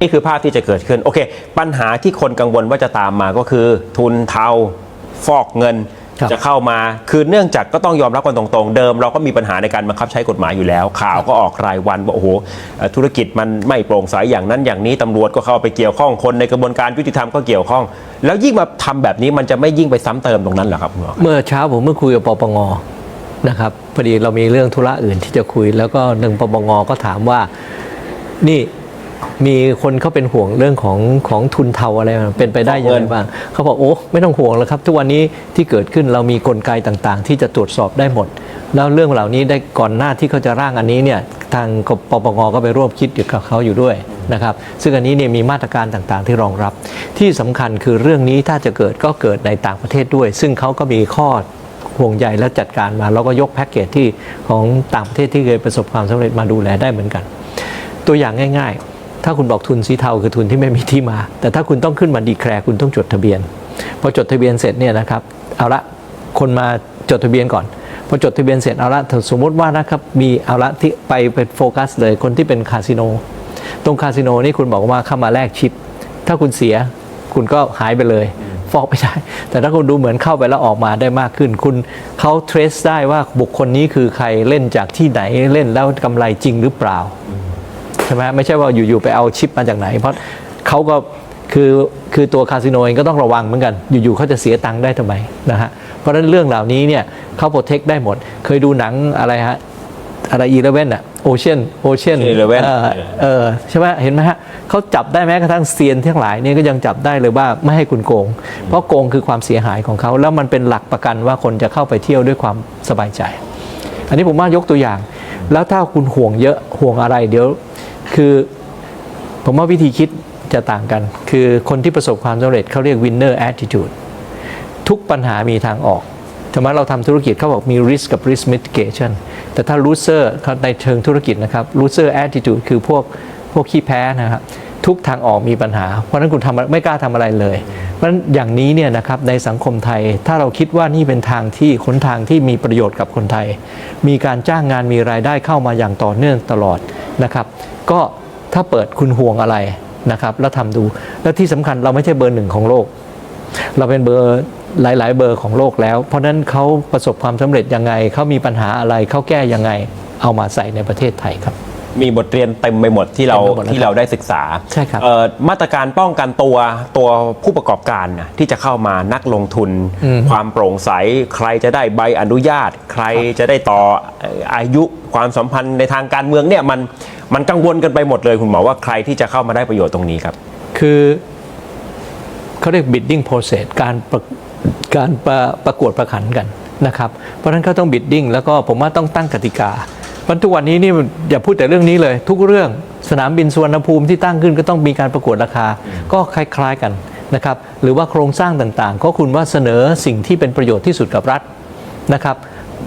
นี่คือภาพที่จะเกิดขึ้น โอเค ปัญหาที่คนกังวลว่าจะตามมาก็คือ ทุนเทาฟอกเงินครับจะเข้ามาคือเนื่องจากก็ต้องยอมรับกันตรงๆ เดิมเราก็มีปัญหาในการบังคับใช้กฎหมายอยู่แล้ว ข่าวก็ออกรายวันว่าโอ้โหเอ่อธุรกิจมันไม่โปร่งใสอย่างนั้นอย่างนี้ตำรวจก็เข้าไปเกี่ยวข้องคนในกระบวนการยุติธรรมก็เกี่ยวข้อง แล้วยิ่งมาทำแบบนี้มันจะไม่ยิ่งไปซ้ำเติมตรงนั้นเหรอครับคุณหมอเมื่อเช้าผมเมื่อคุยกับปปงนะครับพอดีเรามีเรื่องธุระอื่นที่จะคุย แล้วก็หนึ่งปปงก็ถามว่านี่ มีคนเขาเป็นห่วงเรื่องของของทุนเทาอะไรเป็นไปได้ยังไงบ้างเขาบอกโอ้ไม่ต้องห่วงแล้วครับ ทุกวันนี้ที่เกิดขึ้นเรามีกลไกต่างๆ ที่จะตรวจสอบได้หมด แล้วเรื่องเหล่านี้ได้ก่อนหน้าที่เขาจะร่างอันนี้เนี่ยทางปปงก็ไปร่วมคิดอยู่กับเขาอยู่ด้วยนะครับ ซึ่งอันนี้เนี่ยมีมาตรการต่างๆ ที่รองรับ ที่สำคัญคือเรื่องนี้ถ้าจะเกิดก็เกิดในต่างประเทศด้วย ซึ่งเขาก็มีข้อห่วงใยและจัดการมาแล้วก็ยกแพ็กเกจที่ของต่างประเทศที่เคยประสบความสำเร็จมาดูแลได้เหมือนกัน ตัวอย่างง่าย ๆ ถ้าคุณบอกทุนสีเทาคือทุนที่ไม่มีที่มา แต่ถ้าคุณต้องขึ้นมาดีแคร์คุณต้องจดทะเบียน พอจดทะเบียนเสร็จเนี่ยนะครับ เอาละคนมาจดทะเบียนก่อน พอจดทะเบียนเสร็จเอาละสมมติว่านะครับมีเอาละที่ไปเป็นโฟกัสเลยคนที่เป็นคาสิโน ตรงคาสิโนนี่คุณบอกว่าเข้ามาแลกชิป ถ้าคุณเสียคุณก็หายไปเลย ฟอกไม่ได้ แต่ถ้าคุณดูเหมือนเข้าไปแล้วออกมาได้มากขึ้น คุณเขาเทรสได้ว่าบุคคลนี้คือใครเล่นจากที่ไหนเล่นแล้วกำไรจริงหรือเปล่า ช่ไหมไม่ใช่ว่าอยู่ๆไปเอาชิปมาจากไหน เพราะเขาก็คือคือตัวคาสิโนเองก็ต้องระวังเหมือนกัน อยู่ๆเขาจะเสียตังค์ได้ทำไมนะฮะเพราะฉะนั้นเรื่องเหล่านี้เนี่ยเขาโปรเทคได้หมด เคยดูหนังอะไรฮะอะไรอีเลเว่นอะโอเชียนโอเชียน Eleven เออเออใช่ไหมเห็นไหมฮะเขาจับได้แม้กระทั่งเซียนทั้งหลายเนี่ยก็ยังจับได้เลยว่าไม่ให้คุณโกง เพราะโกงคือความเสียหายของเขา แล้วมันเป็นหลักประกันว่าคนจะเข้าไปเที่ยวด้วยความสบายใจ อันนี้ผมว่ายกตัวอย่าง แล้วถ้าคุณห่วงเยอะห่วงอะไรเดี๋ยว คือผมว่าวิธีคิดจะต่างกัน คือคนที่ประสบความสำเร็จเขาเรียก winner attitude ทุกปัญหามีทางออกทำไมเราทำธุรกิจเขาบอกมี risk กับ risk mitigation แต่ถ้า loser ในเชิงธุรกิจนะครับ loser attitude คือพวกพวกขี้แพ้นะครับ ทุกทางออกมีปัญหา เพราะฉะนั้นคุณทำไม่กล้าทำอะไรเลย เพราะฉะนั้นอย่างนี้เนี่ยนะครับในสังคมไทยถ้าเราคิดว่านี่เป็นทางที่ขนทางที่มีประโยชน์กับคนไทย มีการจ้างงานมีรายได้เข้ามาอย่างต่อเนื่องตลอดนะครับ ก็ถ้าเปิดคุณห่วงอะไรนะครับ แล้วทำดู แล้วที่สำคัญเราไม่ใช่เบอร์หนึ่งของโลก เราเป็นเบอร์หลาย ๆ เบอร์ของโลกแล้ว เพราะฉะนั้นเขาประสบความสำเร็จยังไงเขามีปัญหาอะไรเขาแก้ยังไงเอามาใส่ในประเทศไทยครับ มีบทเรียนเต็มไปหมดที่เราเต็มไปหมดแล้วที่เราได้ศึกษาใช่ครับเอ่อมาตรการป้องกันตัวตัวผู้ประกอบการนะที่จะเข้ามานักลงทุน อืม ความโปร่งใส ใครจะได้ใบอนุญาต ใครจะได้ต่อเอ่ออายุความสัมพันธ์ในทางการเมืองเนี่ยมันมันกังวลกันไปหมดเลยคุณหมอว่าใครที่จะเข้ามาได้ประโยชน์ตรงนี้ครับ คือเขาเรียก bidding process การประการประประกวดประขันกันนะครับ เพราะฉะนั้นเขาต้อง bidding แล้วก็ผมว่าต้องตั้งกติกา เพราะทุกวันนี้นี่อย่าพูดแต่เรื่องนี้เลย ทุกเรื่องสนามบินสุวรรณภูมิที่ตั้งขึ้นก็ต้องมีการประกวดราคาก็คล้าย ๆกันนะครับหรือว่าโครงสร้างต่างๆ ก็คุณว่าเสนอสิ่งที่เป็นประโยชน์ที่สุดกับรัฐนะครับ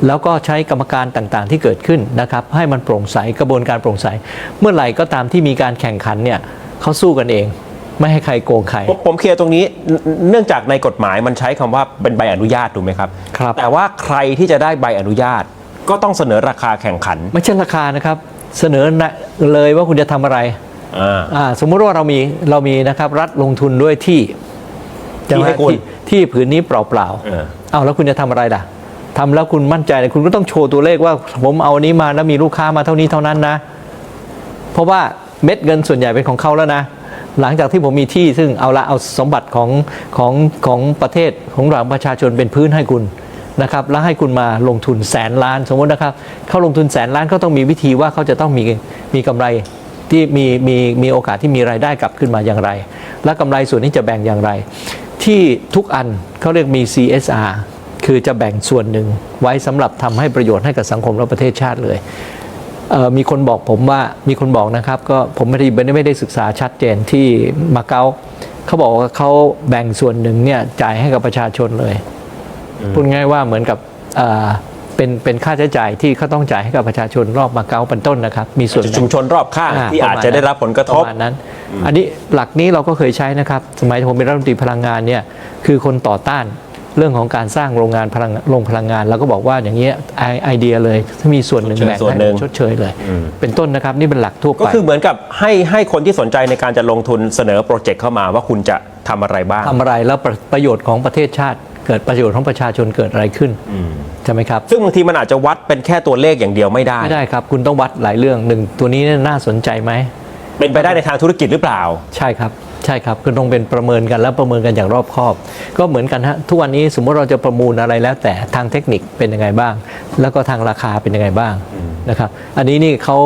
แล้วก็ใช้กรรมการต่างๆที่เกิดขึ้นนะครับให้มันโปร่งใสกระบวนการโปร่งใส เมื่อไหร่ก็ตามที่มีการแข่งขันเนี่ยเขาสู้กันเอง ไม่ให้ใครโกงใคร ผมผมเคลียร์ตรงนี้เนเนื่องจากในกฎหมายมันใช้คำว่าเป็นใบอนุญาตถูกไหมครับครับ แต่ว่าใครที่จะได้ใบอนุญาต ก็ต้องเสนอราคาแข่งขันไม่ใช่ราคานะครับ เสนอนะเลยว่าคุณจะทำอะไรอ่าอ่าสมมุติว่าเรามีเรามีนะครับรัฐลงทุนด้วยที่ที่ให้คุณที่ที่ผืนนี้เปล่าเออๆเอาแล้วคุณจะทำอะไรล่ะทำแล้วคุณมั่นใจเลยคุณก็ต้องโชว์ตัวเลขว่าผมเอาอันนี้มาแล้วมีลูกค้ามาเท่านี้เท่านั้นนะ เพราะว่าเม็ดเงินส่วนใหญ่เป็นของเขาแล้วนะ หลังจากที่ผมมีที่ซึ่งเอาละเอาสมบัติของของของประเทศของเราประชาชนเป็นพื้นให้คุณ นะครับแล้วให้คุณมาลงทุนแสนล้านสมมตินะครับเขาลงทุนแสนล้านเขาต้องมีวิธีว่าเขาจะต้องมีมีกำไรที่มีมีมีโอกาสที่มีรายได้กลับขึ้นมาอย่างไร และกำไรส่วนนี้จะแบ่งอย่างไร ที่ทุกอันเขาเรียกมี CSR คือจะแบ่งส่วนหนึ่งไว้สำหรับทำให้ประโยชน์ให้กับสังคมและประเทศชาติเลยเมีคนบอกผมว่ามีคนบอกนะครับก็ผมไม่ได้ไม่ได้ไม่ได้ศึกษาชัดเจนที่มาเก๊าเขาบอกว่าเขาแบ่งส่วนหนึ่งเนี่ยจ่ายให้กับประชาชนเลย พูดง่ายว่าเหมือนกับเอ่อเป็นเป็นค่าใช้จ่ายที่เขาต้องจ่ายให้กับประชาชนรอบมาเก๊าเป็นต้นนะครับ มีส่วนแบ่งชุมชนรอบข้างอ่าที่อาจจะได้รับผลกระทบประมาณนั้น อันนี้หลักนี้เราก็เคยใช้นะครับ สมัยผมเป็นรัฐมนตรีพลังงานเนี่ยคือคนต่อต้านเรื่องของการสร้างโรงงานพลังโรงพลังงานเราก็บอกว่าอย่างเงี้ยไอไอเดียเลยถ้ามีส่วนหนึ่งชดเชยแบ่งส่วนให้หนึ่งชดเชยเลย เป็นต้นนะครับนี่เป็นหลักทั่วก็ไปคือเหมือนกับให้ให้คนที่สนใจในการจะลงทุนเสนอโปรเจกต์เข้ามาว่าคุณจะทำอะไรบ้างทำอะไรแล้วประประโยชน์ของประเทศชาติ เกิดประโยชน์ของประชาชนเกิดอะไรขึ้นใช่ไหมครับ ซึ่งบางทีมันอาจจะวัดเป็นแค่ตัวเลขอย่างเดียวไม่ได้ ไม่ได้ครับ คุณต้องวัดหลายเรื่องหนึ่งตัวนี้เนี่ยน่าสนใจไหมเป็นไปได้ในทางธุรกิจหรือเปล่า ใช่ครับใช่ครับคือต้องเป็นประเมินกันแล้วประเมินกันอย่างรอบคอบ ก็เหมือนกันฮะทุกวันนี้สมมติเราจะประมูลอะไรแล้ว แต่ทางเทคนิคเป็นยังไงบ้าง แล้วก็ทางราคาเป็นยังไงบ้างนะครับ อันนี้นี่เขา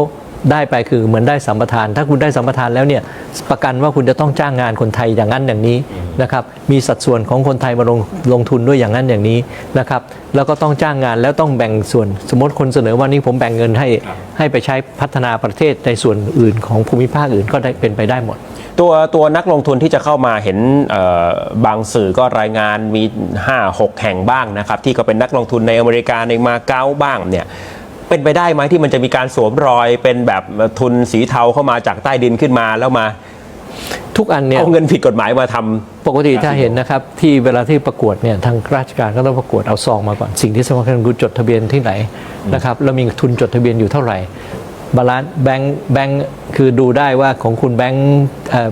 ได้ไปคือเหมือนได้สัมปทาน ถ้าคุณได้สัมปทานแล้วเนี่ยประกันว่าคุณจะต้องจ้างงานคนไทยอย่างนั้นอย่างนี้นะครับมีสัดส่วนของคนไทยมาลงลงทุนด้วยอย่างนั้นอย่างนี้นะครับแล้วก็ต้องจ้างงานแล้วต้องแบ่งส่วนสมมติคนเสนอว่านี่ผมแบ่งเงินให้ให้ไปใช้พัฒนาประเทศในส่วนอื่นของภูมิภาคอื่นก็ได้เป็นไปได้หมด ตัวตัวนักลงทุนที่จะเข้ามาเห็นเอ่อบางสื่อก็รายงานมี 5 6 แห่งบ้างนะครับที่ก็เป็นนักลงทุนในอเมริกาในมาเก๊าบ้างเนี่ย เป็นไปได้ไหมที่มันจะมีการสวมรอยเป็นแบบทุนสีเทาเข้ามาจากใต้ดินขึ้นมาแล้วมาทุกอันเนี่ยเอาเงินผิดกฎหมายมาทำปกติถ้าเห็นนะครับ ที่เวลาที่ประกวดเนี่ยทางราชการก็ต้องประกวดเอาซองมาก่อนสิ่งที่สำคัญคือจดทะเบียนที่ไหนนะครับแล้วมีทุนจดทะเบียนอยู่เท่าไหร่บาลานซ์แบงค์แบงค์คือดูได้ว่าของคุณแบงค์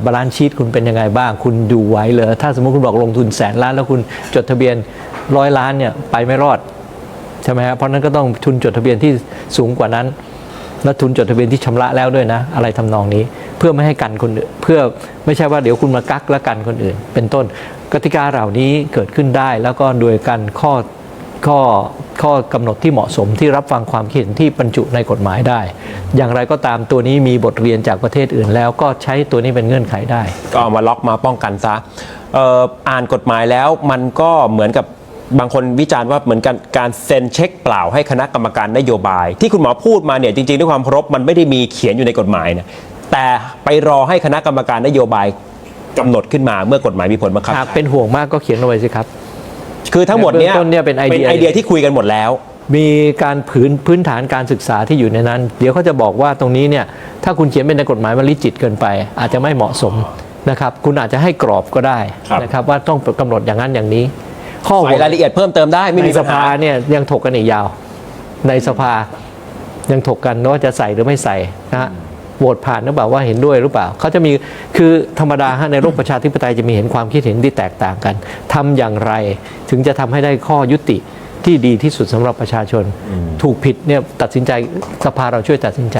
บาลานซ์ชีตคุณเป็นยังไงบ้าง คุณอยู่ไหวเหรอถ้าสมมติคุณบอกลงทุนแสนล้าน แล้วคุณจดทะเบียนร้อยล้านเนี่ยไปไม่รอด ใช่ไหมครับเพราะนั้นก็ต้องทุนจดทะเบียนที่สูงกว่านั้น และทุนจดทะเบียนที่ชำระแล้วด้วยนะ อะไรทำนองนี้เพื่อไม่ให้กันคนเพื่อไม่ใช่ว่าเดี๋ยวคุณมากักและกันคนอื่น เป็นต้นกติกาเหล่านี้เกิดขึ้นได้ แล้วก็โดยการข้อข้อข้อกำหนดที่เหมาะสมที่รับฟังความคิดเห็นที่บรรจุในกฎหมายได้ อย่างไรก็ตามตัวนี้มีบทเรียนจากประเทศอื่นแล้วก็ใช้ตัวนี้เป็นเงื่อนไขได้ ก็เอามาล็อกมาป้องกันซะอออ่านกฎหมายแล้วมันก็เหมือนกับ บางคนวิจารณ์ว่าเหมือนกันการเซ็นเช็คเปล่าให้คณะกรรมการนโยบาย ที่คุณหมอพูดมาเนี่ยจริงๆด้วยความเคารพมันไม่ได้มีเขียนอยู่ในกฎหมายนะแต่ไปรอให้คณะกรรมการนโยบายกำหนดขึ้นมาเมื่อกฎหมายมีผลบังคับ หากเป็นห่วงมากก็เขียนลงไปสิครับ คือทั้งหมดเนี้ยเบื้องต้นเนี่ยเป็นไอเดียไอเดียที่คุยกันหมดแล้ว มีการพื้นพื้นฐานการศึกษาที่อยู่ในนั้น เดี๋ยวเขาจะบอกว่าตรงนี้เนี่ยถ้าคุณเขียนเป็นในกฎหมายมันลิจิตเกินไป อาจจะไม่เหมาะสมนะครับ คุณอาจจะให้กรอบก็ได้ครับ นะครับว่าต้องกำหนดอย่างนั้นอย่างนี้ ข้อใส่รายละเอียดเพิ่มเติมได้ไม่ในมีสปัญหาภาเนี่ยยังถกกันอีกยาว ในสภายังถกกันว่าจะใส่หรือไม่ใส่นะฮะโหวตผ่านหรือเปล่าว่าเห็นด้วยหรือเปล่าเขาจะมีคือธรรมดาฮะในโลกประชาธิปไตยจะมีเห็นความคิดเห็นที่แตกต่างกันทำอย่างไรถึงจะทำให้ได้ข้อยุติที่ดีที่สุดสำหรับประชาชน ถูกผิดเนี่ยตัดสินใจสภาเราช่วยตัดสินใจ